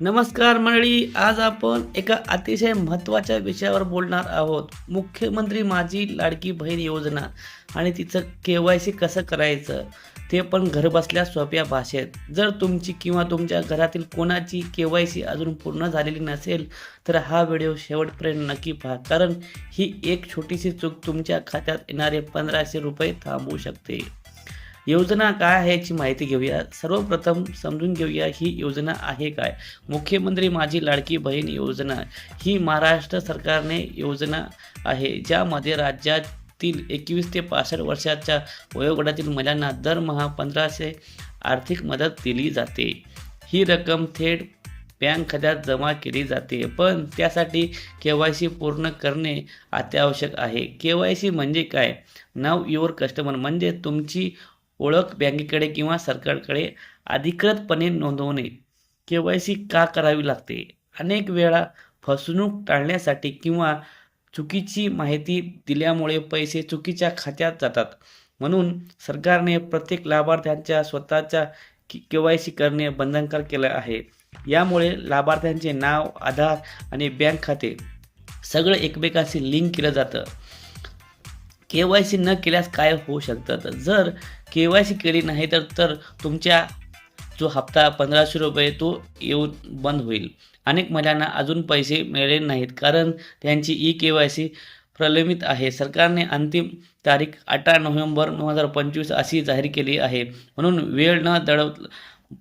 नमस्कार मंडळी आज आपण एका अतिशय महत्त्वाच्या विषयावर बोलणार आहोत. मुख्यमंत्री माझी लाडकी बहीण योजना आणि तिचं के वाय सी कसं करायचं ते पण घरबसल्या सोप्या भाषेत. जर तुमची किंवा तुमच्या घरातील कोणाची के वाय सी अजून पूर्ण झालेली नसेल तर हा व्हिडिओ शेवटपर्यंत नक्की पहा कारण ही एक छोटीशी चूक तुमच्या खात्यात येणारे पंधराशे रुपये थांबवू शकते. योजना काय आहे याची माहिती घेऊया. सर्वप्रथम समजून घेऊया ही योजना आहे काय. मुख्यमंत्री माझी लाडकी बहीण योजना ही महाराष्ट्र सरकारने योजना आहे ज्यामध्ये राज्यातील एकवीस ते पासष्ट वर्षाच्या वयोगटातील महिलांना दरमहा पंधराशे आर्थिक मदत दिली जाते. ही रक्कम थेट बँक खात्यात जमा केली जाते पण त्यासाठी के वाय सी पूर्ण करणे अत्यावश्यक आहे. के वाय सी म्हणजे काय? नाव युअर कस्टमर म्हणजे तुमची ओळख बँकेकडे किंवा सरकारकडे अधिकृतपणे नोंदवणे. के वाय सी का करावी लागते? अनेक वेळा फसवणूक टाळण्यासाठी किंवा चुकीची माहिती दिल्यामुळे पैसे चुकीच्या खात्यात जातात. म्हणून सरकारने प्रत्येक लाभार्थ्यांच्या स्वतःच्या के वाय सी करणे बंधनकारक केलं आहे. यामुळे लाभार्थ्यांचे नाव आधार आणि बँक खाते सगळं एकमेकांशी लिंक केलं जातं. के वाय सी न केल्यास काय होऊ शकतं? तर जर के वाय सी केली नाही तर तर तुमच्या जो हप्ता पंधराशे रुपये तो येऊन बंद होईल. अनेक महिलांना अजून पैसे मिळाले नाहीत कारण त्यांची ई के वाय सी प्रलंबित आहे. सरकारने अंतिम तारीख अठरा नोव्हेंबर दोन हजार पंचवीस अशी जाहीर केली आहे. म्हणून वेळ न दडव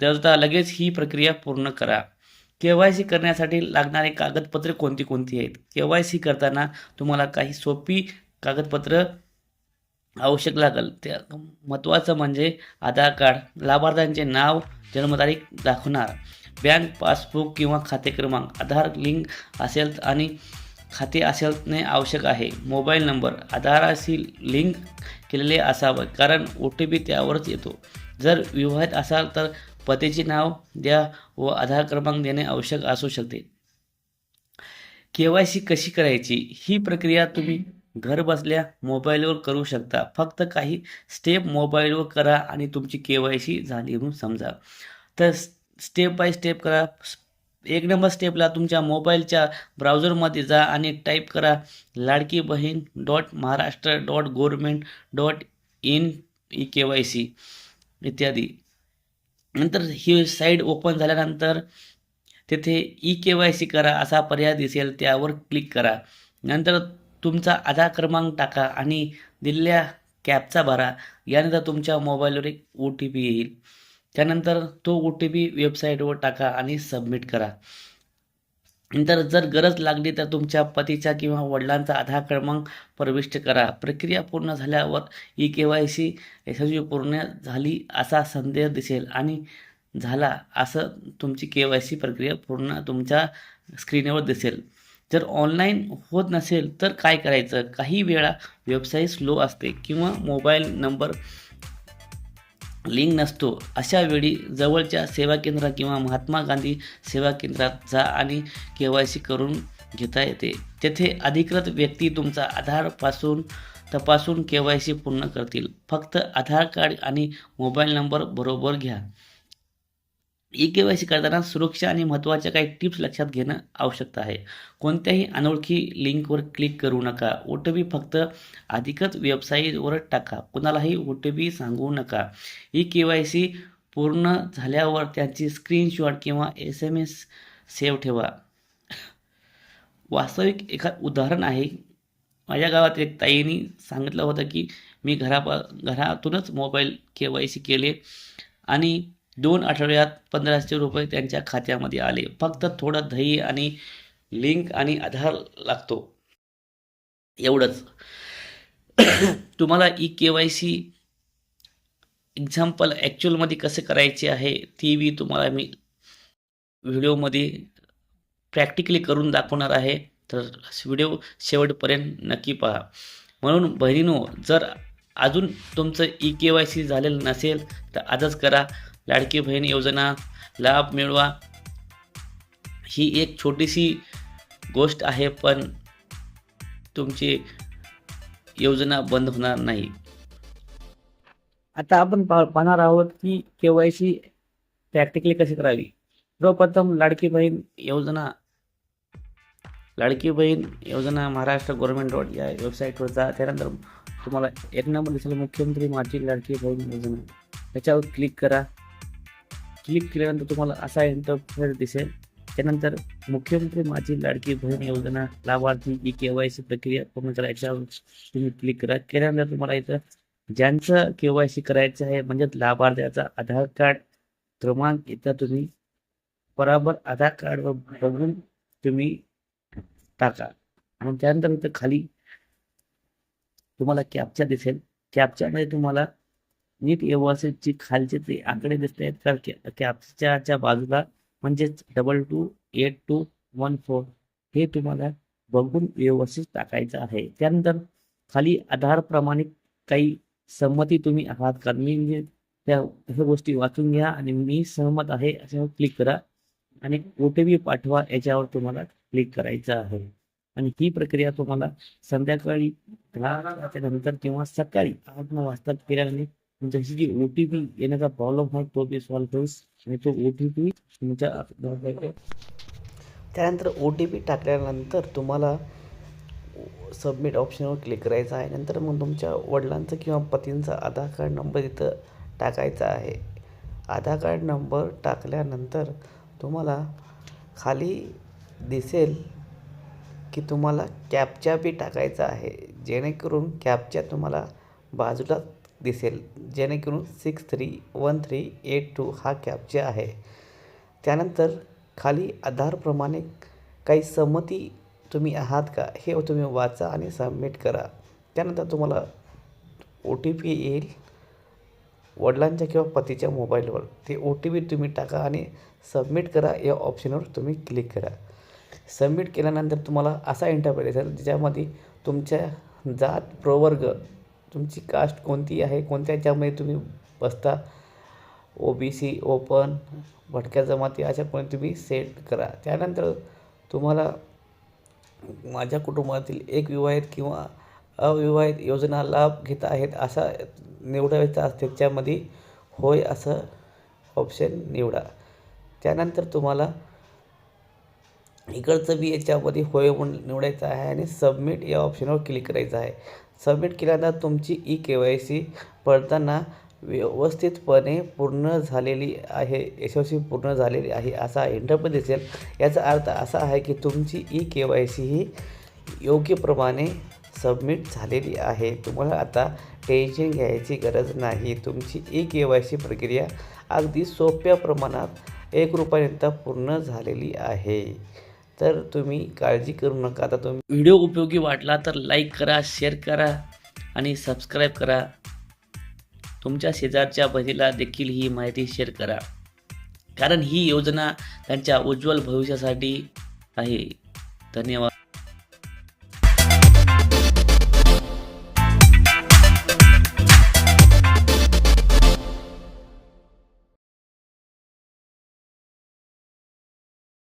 दळता लगेच ही प्रक्रिया पूर्ण करा. के वाय सी करण्यासाठी लागणारे कागदपत्रे कोणती कोणती आहेत? के वाय सी करताना तुम्हाला काही सोपी कागदपत्र आवश्यक लागेल. त्या महत्त्वाचं म्हणजे आधार कार्ड. लाभार्थ्यांचे नाव जन्मतारीख दाखवणार. बँक पासबुक किंवा खाते क्रमांक. आधार लिंक असेल आणि खाते असणे आवश्यक आहे. Mobile number. आधाराशी लिंक केलेले असावं कारण ओ टी पी त्यावरच येतो. जर विवाहित असाल तर पतीचे नाव द्या व आधार क्रमांक देणे आवश्यक असू शकते. के वाय सी कशी करायची? ही प्रक्रिया तुम्ही घर बसल्या मोबाईलवर करू शकता. फक्त काही स्टेप मोबाईलवर करा आणि तुमची के वाय सी झाली म्हणून समजा. तर स्टेप बाय स्टेप करा. एक नंबर स्टेपला तुमच्या मोबाईलच्या ब्राउझरमध्ये जा आणि टाईप करा Ladki Bahin dot Maharashtra dot government dot in E K Y C इत्यादी. नंतर ही साईट ओपन झाल्यानंतर तेथे ई के वाय सी करा असा पर्याय दिसेल त्यावर क्लिक करा. नंतर तुमचा आधार क्रमांक टाका आणि दिलेल्या कॅबचा भरा. यानंतर तुमच्या मोबाईलवर एक ओ टी पी येईल. त्यानंतर तो ओ टी पी वेबसाईटवर टाका आणि सबमिट करा. नंतर जर गरज लागली तर तुमच्या पतीचा किंवा वडिलांचा आधार क्रमांक प्रविष्ट करा. प्रक्रिया पूर्ण झाल्यावर ई के वाय सी यशस्वी पूर्ण झाली असा संदेश दिसेल आणि झाला असं तुमची के वाय सी प्रक्रिया पूर्ण तुमच्या स्क्रीनवर दिसेल. जर ऑनलाईन होत नसेल तर काय करायचं? काही वेळा वेबसाईट स्लो असते किंवा मोबाईल नंबर लिंक नसतो. अशा वेळी जवळच्या सेवा केंद्रात किंवा महात्मा गांधी सेवा केंद्रात जा आणि के वाय सी करून घेता येते. तेथे अधिकृत व्यक्ती तुमचा आधारपासून तपासून के वाय सी पूर्ण करतील. फक्त आधार कार्ड आणि मोबाईल नंबर बरोबर घ्या. ई के वाय सी करताना सुरक्षा आणि महत्त्वाच्या काही टिप्स लक्षात घेणं आवश्यक आहे. कोणत्याही अनोळखी लिंकवर क्लिक करू नका. ओ टी पी फक्त अधिकच वेबसाईटवर टाका. कुणालाही ओ टी पी सांगू नका. ई के वाय सी पूर्ण झाल्यावर त्याची स्क्रीनशॉट किंवा एस एम एस सेव्ह ठेवा. वास्तविक एखाद उदाहरण आहे. माझ्या गावात एक ताईंनी सांगितलं होतं की मी घरापा घरातूनच मोबाईल के वाय सी केले आणि दोन आठवड्यात पंधराशे रुपये त्यांच्या खात्यामध्ये आले. फक्त थोडं दही आणि लिंक आणि आधार लागतो. एवढंच. तुम्हाला E K Y C example ॲक्च्युअलमध्ये कसं करायचे आहे ती बी तुम्हाला मी व्हिडिओमध्ये प्रॅक्टिकली करून दाखवणार आहे. तर व्हिडिओ शेवटपर्यंत नक्की पहा. म्हणून बहिणीनो जर अजून तुमचं ई के वाय सी झालेलं नसेल तर आजच करा. लाडकी बहीण योजना लाभ मिळवा ही एक छोटीशी गोष्ट आहे पण तुमची योजना बंद होणार नाही. आता आपण पा पाहणार आहोत की के वाय सी प्रॅक्टिकली कशी करावी? सर्वप्रथम लाडकी बहीण योजना लाडकी बहीण योजना महाराष्ट्र गव्हर्नमेंट डॉट या वेबसाईटवर जा. त्यानंतर तुम्हाला एक नंबर दिसेल मुख्यमंत्री माझी लाडकी बहीण योजना. त्याच्यावर क्लिक करा. क्लिक केल्यानंतर तुम्हाला असा इंटरफेस दिसेल. त्यानंतर मुख्यमंत्री माझी लाडकी बहीण योजना लाभार्थी ई के वाय सी प्रक्रिया पूर्ण करा याच्यावर तुम्ही क्लिक करा. केल्यानंतर तुम्हाला इथं ज्यांचं के वाय सी करायचं आहे म्हणजे लाभार्थ्याचा आधार कार्ड क्रमांक इथं तुम्ही बराबर आधार कार्डवर बघून तुम्ही टाका. आणि त्यानंतर इथं खाली तुम्हाला कॅपचा दिसेल. कॅपच्यामध्ये तुम्हाला नीट व्यवस्थितची खालचे ते आकडे दिसत आहेत. तर बाजूला म्हणजेच double two eight two one four हे तुम्हाला बघून व्यवस्थित टाकायचं आहे. त्यानंतर खाली आधार प्रमाणित काही संमती तुम्ही आहात का? मी म्हणजे त्या ह्या गोष्टी वाचून घ्या आणि मी सहमत आहे अशावर क्लिक करा आणि ओ टी पी पाठवा याच्यावर तुम्हाला क्लिक करायचं आहे. आणि ही प्रक्रिया तुम्हाला संध्याकाळी दहा वाजल्यानंतर नंतर किंवा सकाळी आठ नऊ वाजता केल्याने जशी जी ओ टी पी येण्याचा प्रॉब्लेम आहे तो बी सॉल्व्ह होईल आणि तो ओ टी पी तुमच्या त्यानंतर ओ टी पी टाकल्यानंतर तुम्हाला सबमिट ऑप्शनवर क्लिक करायचं आहे. नंतर मग तुमच्या वडिलांचं किंवा पतींचा आधार कार्ड नंबर इथं टाकायचा आहे. आधार कार्ड नंबर टाकल्यानंतर तुम्हाला खाली दिसेल की तुम्हाला कॅपचा बी टाकायचा आहे. जेणेकरून कॅपच्या तुम्हाला बाजूला दिसेल जेणेकरून six three one three eight two हा कॅपचा आहे त्यानंतर खाली आधारप्रमाणे काही संमती तुम्ही आहात का हे तुम्ही वाचा आणि सबमिट करा. त्यानंतर तुम्हाला ओ टी पी येईल वडिलांच्या किंवा पतीच्या मोबाईलवर. ते ओ टी पी तुम्ही टाका आणि सबमिट करा या ऑप्शनवर तुम्ही क्लिक करा. सबमिट केल्यानंतर तुम्हाला असा इंटरप्रेट असेल ज्याच्यामध्ये तुमच्या जात प्रवर्ग तुमची कास्ट कोणती आहे? कोणत्या याच्यामध्ये तुम्ही बसता? ओ बी सी ओपन भटक्या जमाती अशा पण तुम्ही सेट करा. त्यानंतर तुम्हाला माझ्या कुटुंबातील एक विवाहित किंवा अविवाहित योजना लाभ घेत आहेत असा निवडायचा त्याच्यामध्ये होय असं ऑप्शन निवडा. त्यानंतर तुम्हाला इकडचं बी याच्यामध्ये होय म्हणून निवडायचं आहे आणि सबमिट या ऑप्शनवर क्लिक करायचं आहे. सबमिट केल्यानंतर तुमची ई के वाय सी पडताना व्यवस्थितपणे पूर्ण झालेली आहे यशस्वी पूर्ण झालेली आहे असा इंटरप्रेट दिसेल. याचा अर्थ असा आहे की तुमची ई के वाय सी ही योग्यप्रमाणे सबमिट झालेली आहे. तुम्हाला आता टेन्शन घ्यायची गरज नाही. तुमची ई के वाय सी प्रक्रिया अगदी सोप्या प्रमाणात एक रुपयापर्यंत पूर्ण झालेली आहे. तर तुम्ही काळजी करू नका. आता तुम्ही व्हिडिओ उपयोगी वाटला तर लाईक करा शेअर करा आणि सबस्क्राईब करा. तुमच्या शेजारच्या बहिणीला देखील ही माहिती शेअर करा. कारण ही योजना त्यांच्या उज्ज्वल भविष्यासाठी आहे. धन्यवाद.